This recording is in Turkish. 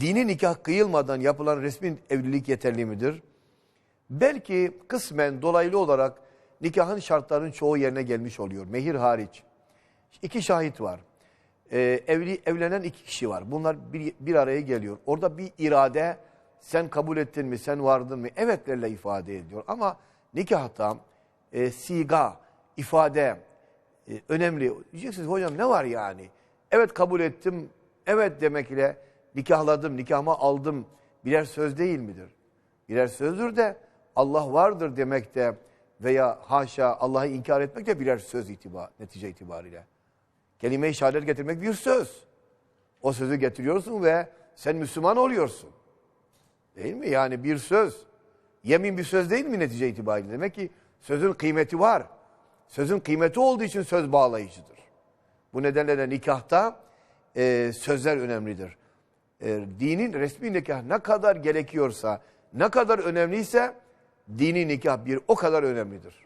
Dini nikah kıyılmadan yapılan resmi evlilik yeterli midir? Belki kısmen dolaylı olarak nikahın şartlarının çoğu yerine gelmiş oluyor. Mehir hariç. İki şahit var. Ee, evli evlenen iki kişi var. Bunlar bir, bir araya geliyor. Orada bir irade sen kabul ettin mi, sen vardın mı? Evetlerle ifade ediyor. Ama nikahta e, siga, ifade e, önemli. Diyeceksiniz hocam ne var yani? Evet kabul ettim, evet demek ile nikahladım, nikahıma aldım birer söz değil midir? Birer sözdür de Allah vardır demek de veya haşa Allah'ı inkar etmek de birer söz itibar, netice itibariyle. Kelime-i şehadet getirmek bir söz. O sözü getiriyorsun ve sen Müslüman oluyorsun. Değil mi? Yani bir söz. Yemin bir söz değil mi netice itibariyle? Demek ki sözün kıymeti var. Sözün kıymeti olduğu için söz bağlayıcıdır. Bu nedenle de nikahta e, sözler önemlidir. E, dinin resmi nikah ne kadar gerekiyorsa, ne kadar önemliyse dini nikah bir o kadar önemlidir.